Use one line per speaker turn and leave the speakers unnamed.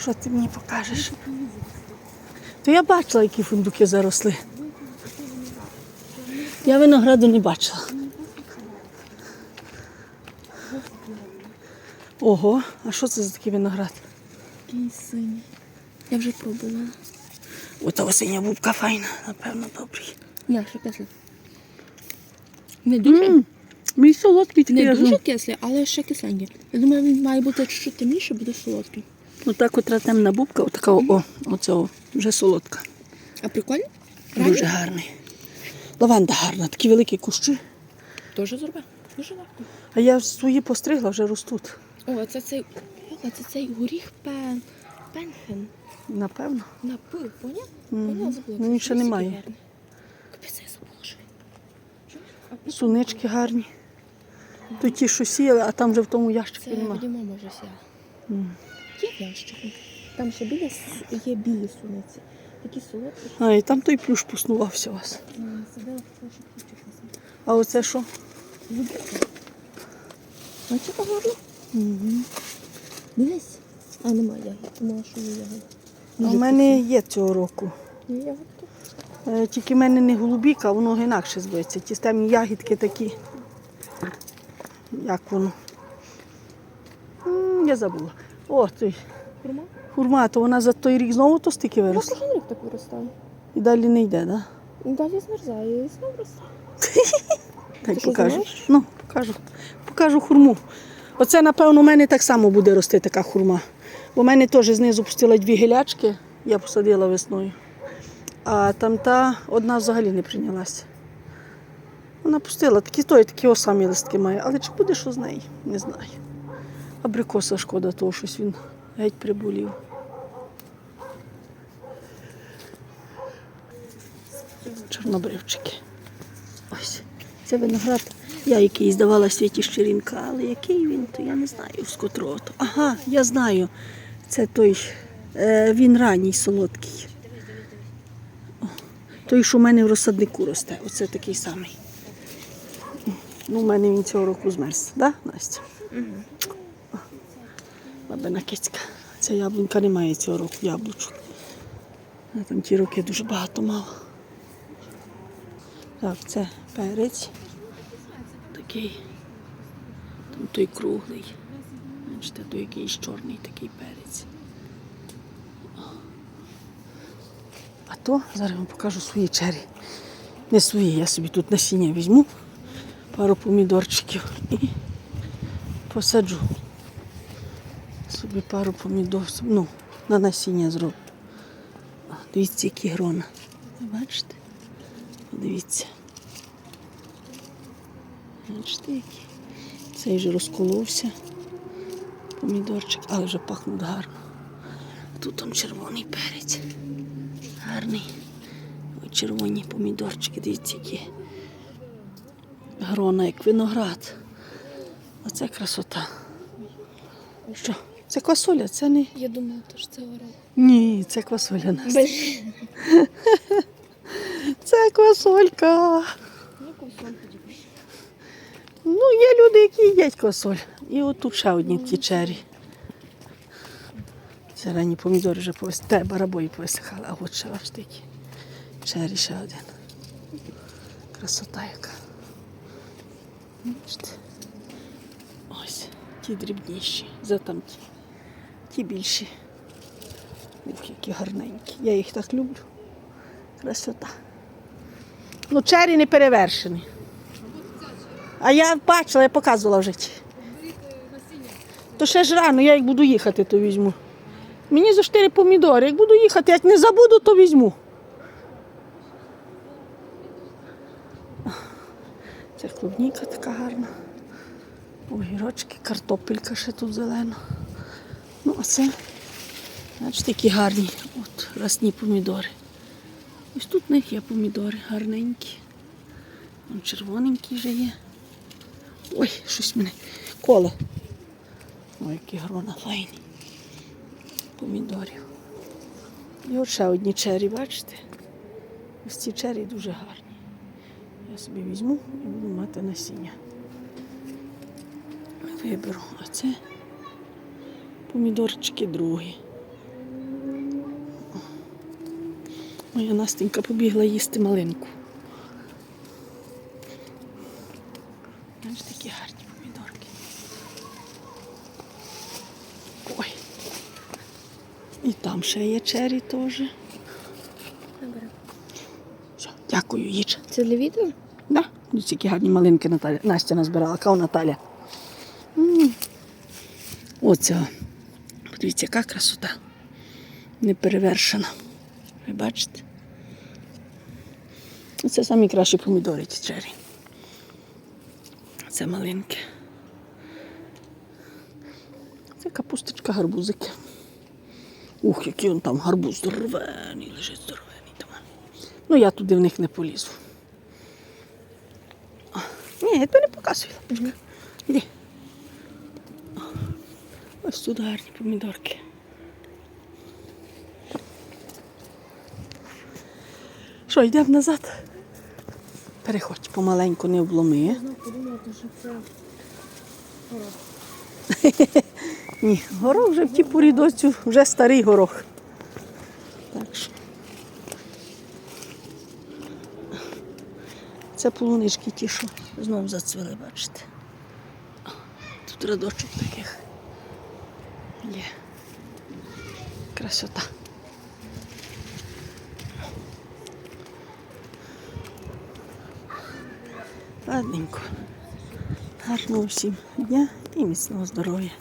Що ти мені покажеш? То я бачила, які фундуки заросли. Я винограду не бачила. Ого, а що це за такий виноград?
Такий синій. Я вже пробувала.
Ота осіння бубка файна, напевно, добрий.
Ні, ще кислий. Не дуже,
М, Мій солодкий такий.
не
аж,
дуже кислий, але ще кисленький. Я думаю, він має бути чуть темніше, буде солодкий.
Ота котра темна бубка, отака, о, оцього, вже солодка.
А прикольно?
Дуже гарний. Лаванда гарна, такі великі кущі.
Теж зроби. Дуже легко.
А я свої постригла, вже ростуть.
О, а це цей, о, це цей горіх пен, пенхен.
Напевно.
На П, поняв? Поняв, забула.
Ну, ще немає.
Капець, я забула, що він.
Сунички гарні. То ті, що сіяли, а там вже в тому ящику
Це
нема.
Вадима може сяла.
Мгм.
Є в ящику. Там ще біля є білі суниці. Такі солодкі.
А, і там той плюш поснувався у вас. А оце що?
Любите? Бачите гарно?
Угу.
Дивись. А, немає ягід. Думала, що є ягід.
У мене є цього року.
Є ягод тут?
Е, Тільки в мене не голубіка, воно інакше зветься. Ті темні ягідки такі. Як воно? М, Я забула. О, той
Хурма?
хурма, то вона за той рік знову то стільки виросла.
кожен рік так виростає.
І далі не йде, так? Да?
Далі змерзає і знову росте. Що,
покажу. Ну, покажу. Покажу хурму. Оце, напевно, у мене так само буде рости така хурма. Бо в мене теж знизу пустила дві гілячки, я посадила весною. А там та одна взагалі не прийнялася. Вона пустила, такі той, такі о самі листки має. Але чи буде що з неї? Не знаю. Абрикоса шкода, того щось він геть приболів. Чорнобривчики. Ось. Це виноград. Я який здавала світі щирінка, але який він, то я не знаю з котрого. то. Ага, я знаю. Це той, е, він ранній солодкий. О, той, що в мене в розсаднику росте. Оце такий самий. Ну, у мене він цього року змерз, так, да, Настя? О, Бабина кицька. Ця яблунька не має цього року яблучок. А там ті роки дуже багато мало. Так, це перець. Такий. Там той круглий. Бачите, той якийсь чорний такий перець. А то зараз вам покажу свої чері. Не свої, я собі тут насіння візьму, пару помідорчиків і посаджу. Собі пару помідор, ну, на насіння зроблю. Дивіться, які грона. Бачите? Подивіться. Бачите, які. Цей вже розколовся. Помідорчик, але вже пахнуть гарно. Тут там червоний перець. Гарний. Ой, червоні помідорчики, дивіться, які. Грона, як виноград. Оце красота. Що? Це квасоля, це не.
Я думала, то ж це орел.
Ні, це квасоля.
Блін.
Це квасолька.
Ну.
Ну, є люди, які їдять квасоль. І от тут ще одні ті чері. Це ранні помідори вже повисихали, те барабої повисихали, а от ще аж такі. Чері ще один. Красота яка. Бачите? Ось, ті дрібніші, за там ті. Більші. Ох, які гарненькі. Я їх так люблю. Красота. Ну, чері не перевершені. А я бачила, я показувала вже. ті. То ще ж рано, я як буду їхати, то візьму. Мені за 4 помідори. Як буду їхати, як не забуду, то візьму. Це клубніка така гарна. Огірочки, картопелька ще тут зелена. Ну, а це, бачите, які гарні. От росні помідори. Ось тут в них є помідори гарненькі. Вон червоненькі вже є. Ой, щось мене коле. Ой, які грона файні. Помідорів. І от ще одні чері, бачите? Ось ці чері дуже гарні. Я собі візьму і буду мати насіння. Виберу. А це помідорчики другі. Моя Настенька побігла їсти малинку. Знаєш, такі гарні помідорки. Ой. І там ще є чері теж.
Добре.
Все, дякую, їж.
Це для відео?
Да. Тільки гарні малинки Наталя. Настя назбирала, кау Наталя. М -м. Оця. Подивіться, яка красота. Неперевершена. Ви бачите? Це самі кращі помідори ці чері. Це малинки. Це капусточка, гарбузики. Ух, який он там гарбуз здоровений, лежить здоровений там. Ну я туди в них не полізу. Ні, я тобі не показую. лапочка. Іди. Тут гарні помідорки. Що, йдемо назад? Переходь помаленьку, не обломи.
Подумати, що це горох.
Ні, горох вже в ті порі досі вже старий горох. Так що. Це полунички ті, що знову зацвіли, бачите. Тут рядочок таких є. Красота. Ладненько. Гарного всім дня і міцного здоров'я.